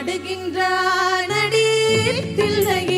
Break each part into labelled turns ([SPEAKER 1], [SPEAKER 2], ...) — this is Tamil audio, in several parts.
[SPEAKER 1] ஆடுகின்றானடி தில்லையில்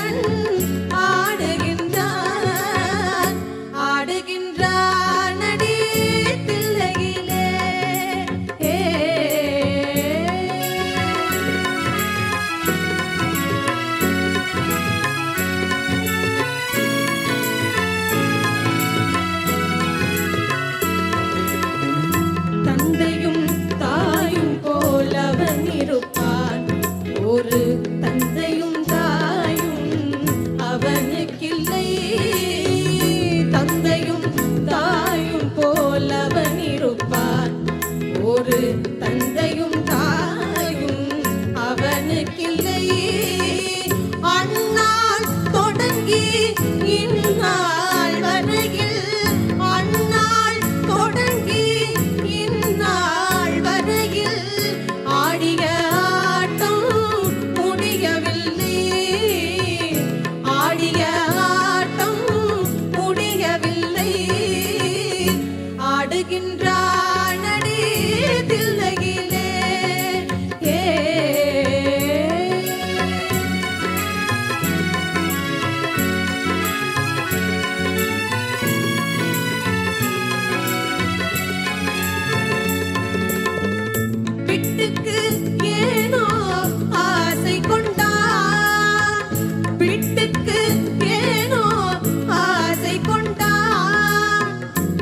[SPEAKER 1] Thank you.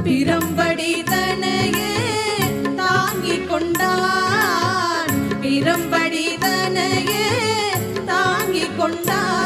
[SPEAKER 1] பிரம்படி தனையே தாங்கிக் கொண்டான். பிரம்படி தனையே தாங்கிக் கொண்டான்.